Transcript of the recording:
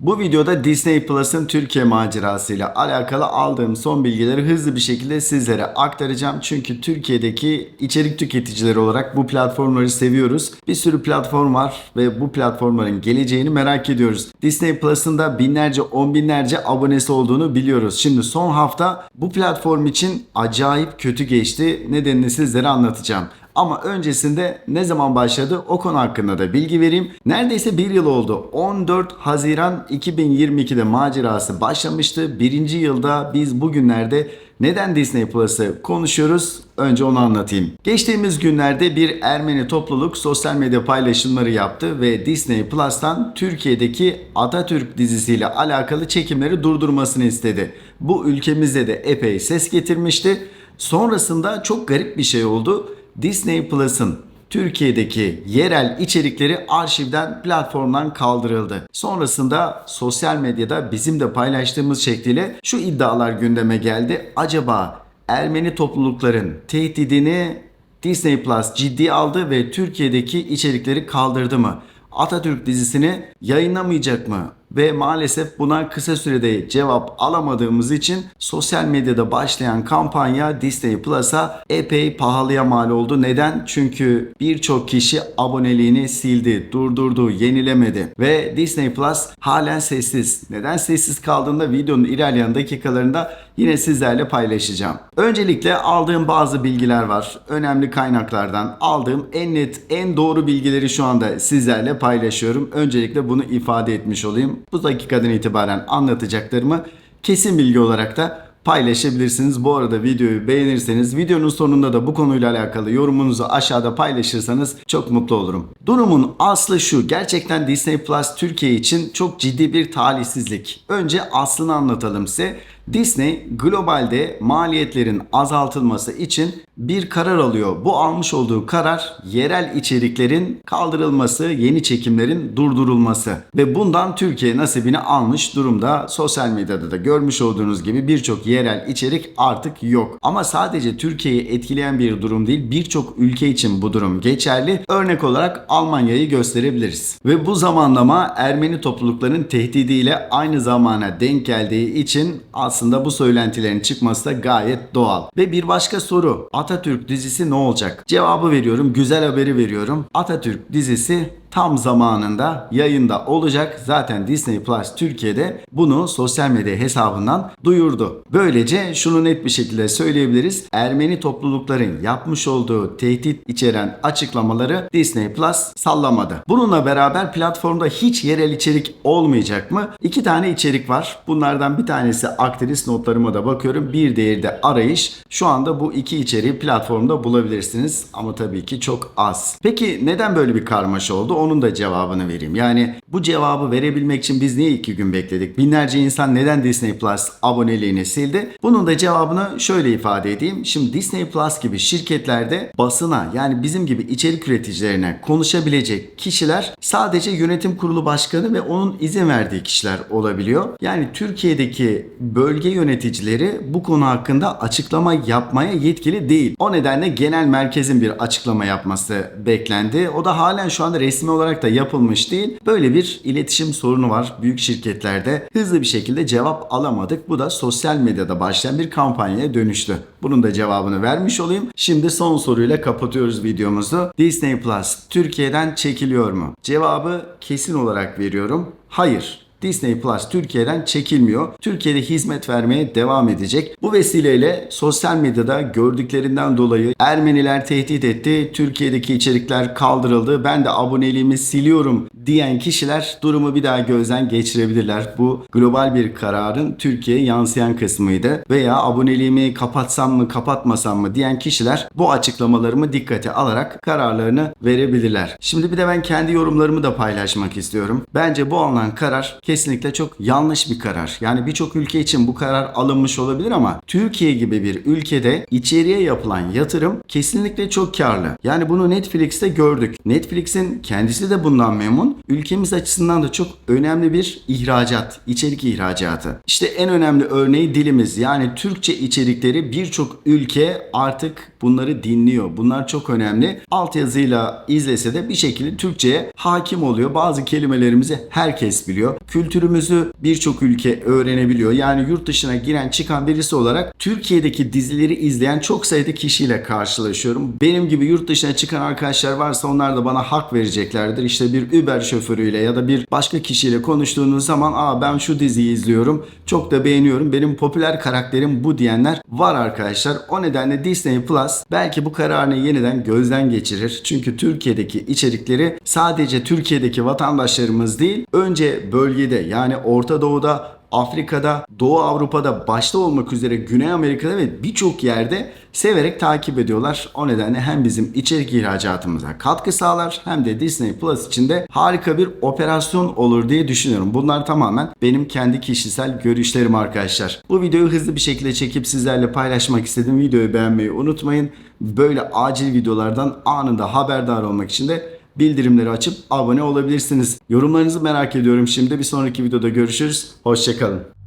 Bu videoda Disney Plus'ın Türkiye macerasıyla alakalı aldığım son bilgileri hızlı bir şekilde sizlere aktaracağım. Çünkü Türkiye'deki içerik tüketicileri olarak bu platformları seviyoruz. Bir sürü platform var ve bu platformların geleceğini merak ediyoruz. Disney Plus'ın da binlerce, on binlerce abonesi olduğunu biliyoruz. Şimdi son hafta bu platform için acayip kötü geçti. Nedenini sizlere anlatacağım. Ama öncesinde ne zaman başladı o konu hakkında da bilgi vereyim. Neredeyse bir yıl oldu. 14 Haziran 2022'de macerası başlamıştı. Birinci yılda biz bugünlerde neden Disney Plus'ı konuşuyoruz? Önce onu anlatayım. Geçtiğimiz günlerde bir Ermeni topluluk sosyal medya paylaşımları yaptı ve Disney Plus'tan Türkiye'deki Atatürk dizisiyle alakalı çekimleri durdurmasını istedi. Bu ülkemizde de epey ses getirmişti. Sonrasında çok garip bir şey oldu. Disney Plus'ın Türkiye'deki yerel içerikleri arşivden platformdan kaldırıldı. Sonrasında sosyal medyada bizim de paylaştığımız şekliyle şu iddialar gündeme geldi. Acaba Ermeni toplulukların tehdidini Disney Plus ciddiye aldı ve Türkiye'deki içerikleri kaldırdı mı? Atatürk dizisini yayınlamayacak mı? Ve maalesef buna kısa sürede cevap alamadığımız için sosyal medyada başlayan kampanya Disney Plus'a epey pahalıya mal oldu. Neden? Çünkü birçok kişi aboneliğini sildi, durdurdu, yenilemedi. Ve Disney Plus halen sessiz. Neden sessiz kaldığında videonun ilerleyen dakikalarında yine sizlerle paylaşacağım. Öncelikle aldığım bazı bilgiler var. Önemli kaynaklardan aldığım en net, en doğru bilgileri şu anda sizlerle paylaşıyorum. Öncelikle bunu ifade etmiş olayım. Bu dakikadan itibaren anlatacaklarımı kesin bilgi olarak da paylaşabilirsiniz. Bu arada videoyu beğenirseniz videonun sonunda da bu konuyla alakalı yorumunuzu aşağıda paylaşırsanız çok mutlu olurum. Durumun aslı şu. Gerçekten Disney Plus Türkiye için çok ciddi bir talihsizlik. Önce aslını anlatalım size. Disney globalde maliyetlerin azaltılması için bir karar alıyor. Bu almış olduğu karar yerel içeriklerin kaldırılması, yeni çekimlerin durdurulması ve bundan Türkiye nasibini almış durumda. Sosyal medyada da görmüş olduğunuz gibi birçok yerel içerik artık yok. Ama sadece Türkiye'yi etkileyen bir durum değil, birçok ülke için bu durum geçerli. Örnek olarak Almanya'yı gösterebiliriz. Ve bu zamanlama Ermeni toplulukların tehdidiyle aynı zamana denk geldiği için aslında bu söylentilerin çıkması da gayet doğal. Ve bir başka soru. Atatürk dizisi ne olacak? Cevabı veriyorum. Güzel haberi veriyorum. Atatürk dizisi tam zamanında yayında olacak. Zaten Disney Plus Türkiye'de bunu sosyal medya hesabından duyurdu. Böylece şunu net bir şekilde söyleyebiliriz. Ermeni toplulukların yapmış olduğu tehdit içeren açıklamaları Disney Plus sallamadı. Bununla beraber platformda hiç yerel içerik olmayacak mı? İki tane içerik var. Bunlardan bir tanesi aktris notlarıma da bakıyorum. Bir diğeri de arayış. Şu anda bu iki içeriği platformda bulabilirsiniz. Ama tabii ki çok az. Peki neden böyle bir karmaşa oldu? Onun da cevabını vereyim. Yani bu cevabı verebilmek için biz niye iki gün bekledik? Binlerce insan neden Disney Plus aboneliğini sildi? Bunun da cevabını şöyle ifade edeyim. Şimdi Disney Plus gibi şirketlerde basına yani bizim gibi içerik üreticilerine konuşabilecek kişiler sadece yönetim kurulu başkanı ve onun izin verdiği kişiler olabiliyor. Yani Türkiye'deki bölge yöneticileri bu konu hakkında açıklama yapmaya yetkili değil. O nedenle genel merkezin bir açıklama yapması beklendi. O da halen şu anda resmi olarak da yapılmış değil. Böyle bir iletişim sorunu var büyük şirketlerde. Hızlı bir şekilde cevap alamadık. Bu da sosyal medyada başlayan bir kampanyaya dönüştü. Bunun da cevabını vermiş olayım. Şimdi son soruyla kapatıyoruz videomuzu. Disney Plus Türkiye'den çekiliyor mu? Cevabı kesin olarak veriyorum. Hayır. Disney Plus Türkiye'den çekilmiyor. Türkiye'de hizmet vermeye devam edecek. Bu vesileyle sosyal medyada gördüklerinden dolayı Ermeniler tehdit etti. Türkiye'deki içerikler kaldırıldı. Ben de aboneliğimi siliyorum diyen kişiler durumu bir daha gözden geçirebilirler. Bu global bir kararın Türkiye'ye yansıyan kısmıydı. Veya aboneliğimi kapatsam mı kapatmasam mı diyen kişiler bu açıklamalarımı dikkate alarak kararlarını verebilirler. Şimdi bir de ben kendi yorumlarımı da paylaşmak istiyorum. Bence bu alınan karar kesinlikle çok yanlış bir karar. Yani birçok ülke için bu karar alınmış olabilir ama Türkiye gibi bir ülkede içeriye yapılan yatırım kesinlikle çok karlı. Yani bunu Netflix'te gördük. Netflix'in kendisi de bundan memnun. Ülkemiz açısından da çok önemli bir ihracat, içerik ihracatı. İşte en önemli örneği dilimiz. Yani Türkçe içerikleri birçok ülke artık bunları dinliyor. Bunlar çok önemli. Altyazıyla izlese de bir şekilde Türkçe'ye hakim oluyor. Bazı kelimelerimizi herkes biliyor. Kültürümüzü birçok ülke öğrenebiliyor. Yani yurt dışına giren çıkan birisi olarak Türkiye'deki dizileri izleyen çok sayıda kişiyle karşılaşıyorum. Benim gibi yurt dışına çıkan arkadaşlar varsa onlar da bana hak vereceklerdir. İşte bir Uber şoförüyle ya da bir başka kişiyle konuştuğunuz zaman aa ben şu diziyi izliyorum. Çok da beğeniyorum. Benim popüler karakterim bu diyenler var arkadaşlar. O nedenle Disney Plus belki bu kararını yeniden gözden geçirir. Çünkü Türkiye'deki içerikleri sadece Türkiye'deki vatandaşlarımız değil, önce bölgede yani Orta Doğu'da Afrika'da, Doğu Avrupa'da başta olmak üzere Güney Amerika'da ve birçok yerde severek takip ediyorlar. O nedenle hem bizim içerik ihracatımıza katkı sağlar hem de Disney Plus için de harika bir operasyon olur diye düşünüyorum. Bunlar tamamen benim kendi kişisel görüşlerim arkadaşlar. Bu videoyu hızlı bir şekilde çekip sizlerle paylaşmak istedim. Videoyu beğenmeyi unutmayın. Böyle acil videolardan anında haberdar olmak için de bildirimleri açıp abone olabilirsiniz. Yorumlarınızı merak ediyorum şimdi. Bir sonraki videoda görüşürüz. Hoşçakalın.